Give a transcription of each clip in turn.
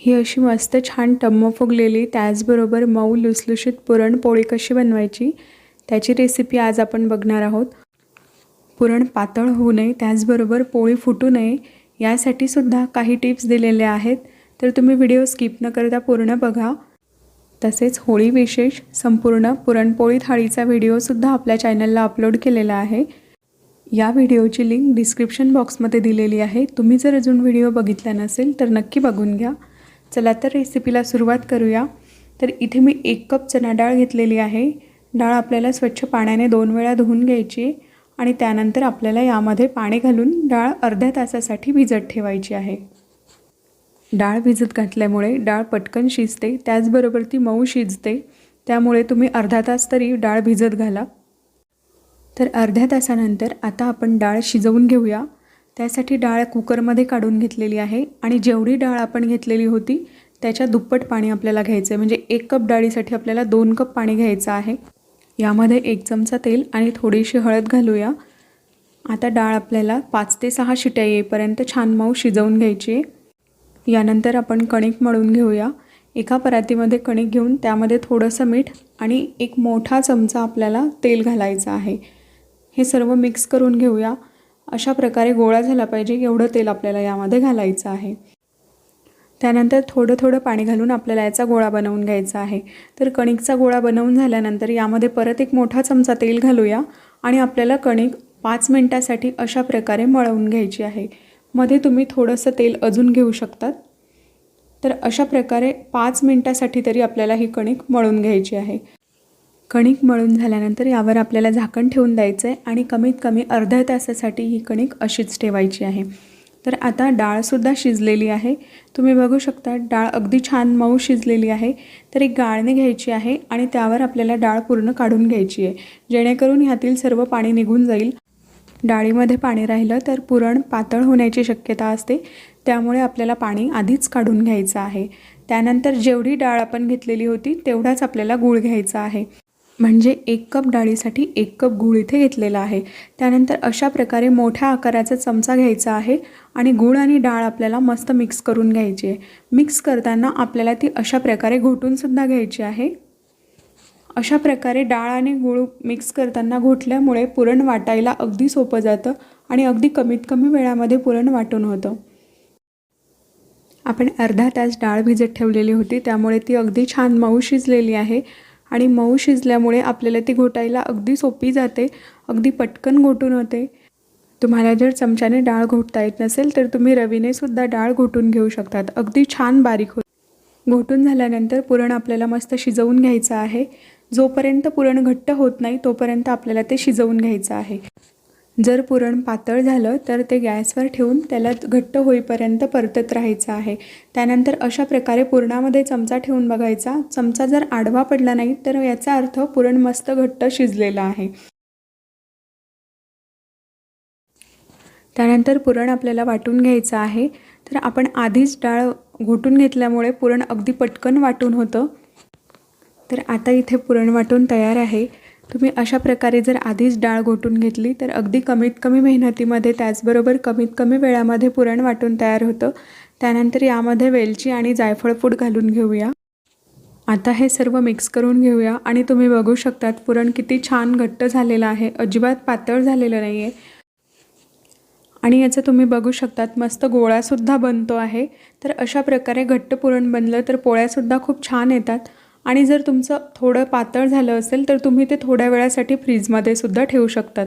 ही अशी मस्त छान टम्म फुगलेली त्याचबरोबर मऊ लुसलुशीत पुरणपोळी कशी बनवायची त्याची रेसिपी आज आपण बघणार आहोत. पुरण पातळ होऊ नये त्याचबरोबर पोळी फुटू नये यासाठी सुद्धा काही टिप्स दिलेल्या आहेत. तर तुम्ही व्हिडिओ स्किप न करता पूर्ण बघा. तसेच होळी विशेष संपूर्ण पुरणपोळी थाळीचा व्हिडिओसुद्धा आपल्या चॅनलला अपलोड केलेला आहे. या व्हिडिओची लिंक डिस्क्रिप्शन बॉक्समध्ये दिलेली आहे. तुम्ही जर अजून व्हिडिओ बघितला नसेल तर नक्की बघून घ्या. चला तर रेसिपीला सुरुवात करूया. तर इथे मी एक कप चणा डाळ घेतलेली आहे. डाळ आपल्याला स्वच्छ पाण्याने दोन वेळा धुवून घ्यायची आणि त्यानंतर आपल्याला यामध्ये पाणी घालून डाळ अर्ध्या तासासाठी भिजत ठेवायची आहे. डाळ भिजत घातल्यामुळे डाळ पटकन शिजते त्याचबरोबर ती मऊ शिजते. त्यामुळे तुम्ही अर्धा तास तरी डाळ भिजत घाला. तर अर्ध्या तासानंतर आता आपण डाळ शिजवून घेऊया. त्यासाठी डाळ कुकरमध्ये काढून घेतलेली आहे आणि जेवढी डाळ आपण घेतलेली होती त्याच्या दुप्पट पाणी आपल्याला घ्यायचं आहे म्हणजे एक कप डाळीसाठी आपल्याला दोन कप पाणी घ्यायचं आहे. यामध्ये एक चमचा तेल आणि थोडीशी हळद घालूया. आता डाळ आपल्याला पाच ते सहा शिट्या येईपर्यंत छान मऊ शिजवून घ्यायची आहे. यानंतर आपण कणिक मळून घेऊया. एका परातीमध्ये कणिक घेऊन त्यामध्ये थोडंसं मीठ आणि एक मोठा चमचा आपल्याला तेल घालायचं आहे. हे सर्व मिक्स करून घेऊया. अशा प्रकारे गोळा झाला पाहिजे एवढं तेल आपल्याला यामध्ये घालायचं आहे. त्यानंतर थोडं थोडं पाणी घालून आपल्याला याचा गोळा बनवून घ्यायचा आहे. तर कणिकचा गोळा बनवून झाल्यानंतर यामध्ये परत एक मोठा चमचा तेल घालूया आणि आपल्याला कणिक पाच मिनटासाठी अशा प्रकारे मळवून घ्यायची आहे. मध्ये तुम्ही थोडंसं तेल अजून घेऊ शकतात. तर अशा प्रकारे पाच मिनटासाठी तरी आपल्याला ही कणिक मळून घ्यायची आहे. कणिक मळून झाल्यानंतर यावर आपल्याला झाकण ठेवून द्यायचं आहे आणि कमीत कमी अर्ध्या तासासाठी ही कणिक अशीच ठेवायची आहे. तर आता डाळसुद्धा शिजलेली आहे. तुम्ही बघू शकता डाळ अगदी छान मऊ शिजलेली आहे. तर एक गाळणी घ्यायची आहे आणि त्यावर आपल्याला डाळ पूर्ण काढून घ्यायची आहे. जेणेकरून ह्यातील सर्व पाणी निघून जाईल. डाळीमध्ये पाणी राहिलं तर पुरण पातळ होण्याची शक्यता असते. त्यामुळे आपल्याला पाणी आधीच काढून घ्यायचं आहे. त्यानंतर जेवढी डाळ आपण घेतलेली होती तेवढाच आपल्याला गूळ घ्यायचा आहे. म्हणजे एक कप डाळीसाठी एक कप गूळ इथे घेतलेला आहे. त्यानंतर अशा प्रकारे मोठ्या आकाराचा चमचा घ्यायचा आहे आणि गूळ आणि डाळ आपल्याला मस्त मिक्स करून घ्यायची आहे. मिक्स करताना आपल्याला ती अशा प्रकारे घोटूनसुद्धा घ्यायची आहे. अशा प्रकारे डाळ आणि गूळ मिक्स करताना घोटल्यामुळे पुरण वाटायला अगदी सोपं जातं आणि अगदी कमीत कमी वेळामध्ये पुरण वाटून होतं. आपण अर्धा तास डाळ भिजत ठेवलेली होती त्यामुळे ती अगदी छान मऊ शिजलेली आहे. आणि मऊ शिजल्यामुळे आपल्याला ती घोटायला अगदी सोपी जाते अगदी पटकन घोटून होते. तुम्हाला जर चमच्याने डाळ घोटता येत नसेल तर तुम्ही रवीने सुद्धा डाळ घोटून घेऊ शकतात. अगदी छान बारीक होत. घोटून झाल्यानंतर पुरण आपल्याला मस्त शिजवून घ्यायचं आहे. जोपर्यंत पुरण घट्ट होत नाही तोपर्यंत आपल्याला ते शिजवून घ्यायचं आहे. जर पुरण पातळ झालं तर ते गॅसवर ठेवून त्याला घट्ट होईपर्यंत परतत राहायचं आहे. त्यानंतर अशा प्रकारे पुरणामध्ये चमचा ठेवून बघायचा. चमचा जर आडवा पडला नाही तर याचा अर्थ पुरण मस्त घट्ट शिजलेलं आहे. त्यानंतर पुरण आपल्याला वाटून घ्यायचं आहे. तर आपण आधीच डाळ घोटून घेतल्यामुळे पुरण अगदी पटकन वाटून होतं. तर आता इथे पुरण वाटून तयार आहे. तुम्ही अशा प्रकारे जर आधीच डाळ घोटून घेतली तर अगदी कमीत कमी मेहनतीमध्ये त्याचबरोबर कमीत कमी वेळामध्ये पुरण वाटून तयार होतं. त्यानंतर यामध्ये वेलची आणि जायफळ पूड घालून घेऊया. आता हे सर्व मिक्स करून घेऊया आणि तुम्ही बघू शकतात पुरण किती छान घट्ट झालेलं आहे. अजिबात पातळ झालेलं नाही आहे आणि याचं तुम्ही बघू शकतात मस्त गोळासुद्धा बनतो आहे. तर अशा प्रकारे घट्ट पुरण बनलं तर पोळ्यासुद्धा खूप छान येतात. आणि जर तुमचं थोडं पातळ झालं असेल तर तुम्ही ते थोड्या वेळासाठी फ्रीजमध्ये सुद्धा ठेवू शकतात.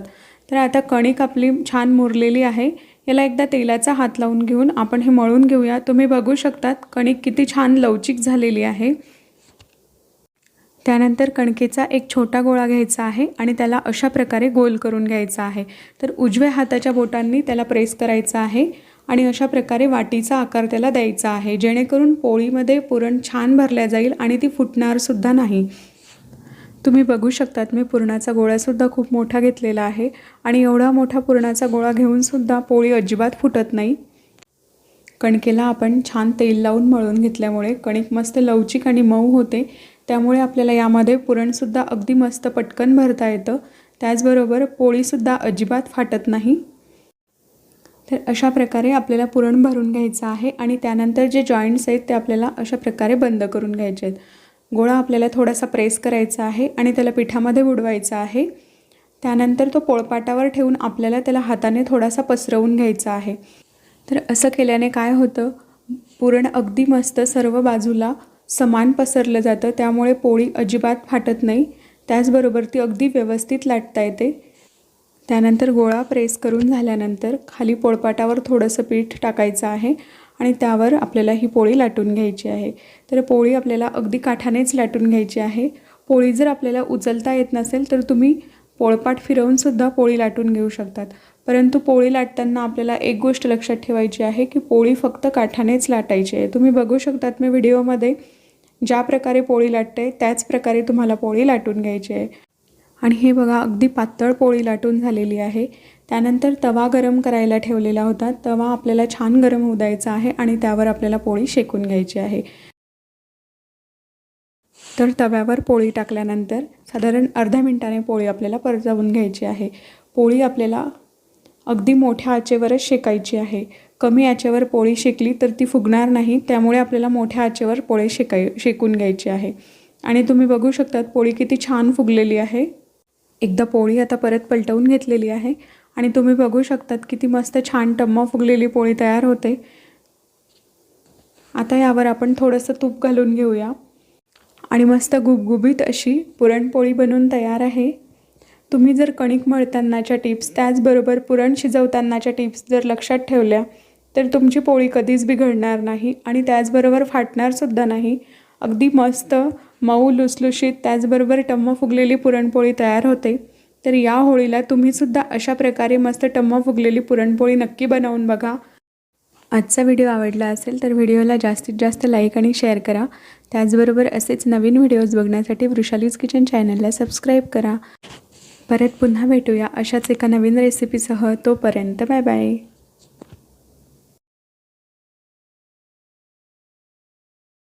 तर आता कणिक आपली छान मुरलेली आहे. याला एकदा तेलाचा हात लावून घेऊन आपण हे मळून घेऊया. तुम्ही बघू शकतात कणिक किती छान लवचिक झालेली आहे. त्यानंतर कणकेचा एक छोटा गोळा घ्यायचा आहे आणि त्याला अशा प्रकारे गोल करून घ्यायचा आहे. तर उजव्या हाताच्या बोटांनी त्याला प्रेस करायचं आहे. आणि अशा प्रकारे वाटीचा आकार त्याला द्यायचा आहे. जेणेकरून पोळीमध्ये पुरण छान भरल्या जाईल आणि ती फुटणारसुद्धा नाही. तुम्ही बघू शकतात मी पुरणाचा गोळासुद्धा खूप मोठा घेतलेला आहे आणि एवढा मोठा पुरणाचा गोळा घेऊनसुद्धा पोळी अजिबात फुटत नाही. कणकेला आपण छान तेल लावून मळून घेतल्यामुळे कणिक मस्त लवचिक आणि मऊ होते. त्यामुळे आपल्याला यामध्ये पुरणसुद्धा अगदी मस्त पटकन भरता येतं. त्याचबरोबर पोळीसुद्धा अजिबात फाटत नाही. तर अशा प्रकारे आपल्याला पुरण भरून घ्यायचं आहे आणि त्यानंतर जे जॉईंट्स आहेत ते आपल्याला अशा प्रकारे बंद करून घ्यायचे आहेत. गोळा आपल्याला थोडासा प्रेस करायचा आहे आणि त्याला पिठामध्ये बुडवायचा आहे. त्यानंतर तो पोळपाटावर ठेवून आपल्याला त्याला हाताने थोडासा पसरवून घ्यायचा आहे. तर असं केल्याने काय होतं? पुरण अगदी मस्त सर्व बाजूला समान पसरलं जातं. त्यामुळे पोळी अजिबात फाटत नाही. त्याचबरोबर ती अगदी व्यवस्थित लाटता येते. त्यानंतर गोळा प्रेस करून झाल्यानंतर खाली पोळपाटावर थोडंसं पीठ टाकायचं आहे आणि त्यावर आपल्याला ही पोळी लाटून घ्यायची आहे. तर पोळी आपल्याला अगदी काठानेच लाटून घ्यायची आहे. पोळी जर आपल्याला उचलता येत नसेल तर तुम्ही पोळपाट फिरवूनसुद्धा पोळी लाटून घेऊ शकतात. परंतु पोळी लाटताना आपल्याला एक गोष्ट लक्षात ठेवायची आहे की पोळी फक्त काठानेच लाटायची आहे. तुम्ही बघू शकतात मी व्हिडिओमध्ये ज्या प्रकारे पोळी लाटते त्याच प्रकारे तुम्हाला पोळी लाटून घ्यायची आहे. आणि हे बघा अगदी पातळ पोळी लाटून झालेली आहे. त्यानंतर तवा गरम करायला ठेवलेला होता. तवा आपल्याला छान गरम होऊ द्यायचा आहे आणि त्यावर आपल्याला पोळी शेकून घ्यायची आहे. तर तव्यावर पोळी टाकल्यानंतर साधारण अर्ध्या मिनटाने पोळी आपल्याला परतवून घ्यायची आहे. पोळी आपल्याला अगदी मोठ्या आचेवरच शेकायची आहे. कमी आचेवर पोळी शेकली तर ती फुगणार नाही त्यामुळे आपल्याला मोठ्या आचेवर पोळी शेकाय शेकून घ्यायची आहे. आणि तुम्ही बघू शकतात पोळी किती छान फुगलेली आहे. एकदा पोळी आता परत पलटवून घेतलेली आहे आणि तुम्ही बघू शकतात किती मस्त छान टम्मा फुगलेली पोळी तयार होते. आता यावर आपण थोडंसं तूप घालून घेऊया. आणि मस्त गुबगुबीत अशी पुरणपोळी बनून तयार आहे. तुम्ही जर कणिक मळतानाच्या टिप्स त्याचबरोबर पुरण शिजवतानाच्या टिप्स जर लक्षात ठेवल्या तर तुमची पोळी कधीच बिघडणार नाही आणि त्याचबरोबर फाटणारसुद्धा नाही. अगदी मस्त मऊ लुसलुशीत त्याचबरोबर टम्म फुगलेली पुरणपोळी तयार होते. तर या होळीला तुम्हीसुद्धा अशा प्रकारे मस्त टम्म फुगलेली पुरणपोळी नक्की बनवून बघा. आजचा व्हिडिओ आवडला असेल तर व्हिडिओला जास्तीत जास्त लाईक आणि शेअर करा. त्याचबरोबर असेच नवीन व्हिडिओज बघण्यासाठी वृषालीज किचन चॅनलला सबस्क्राईब करा. परत पुन्हा भेटूया अशाच एका नवीन रेसिपीसह. तोपर्यंत बाय बाय.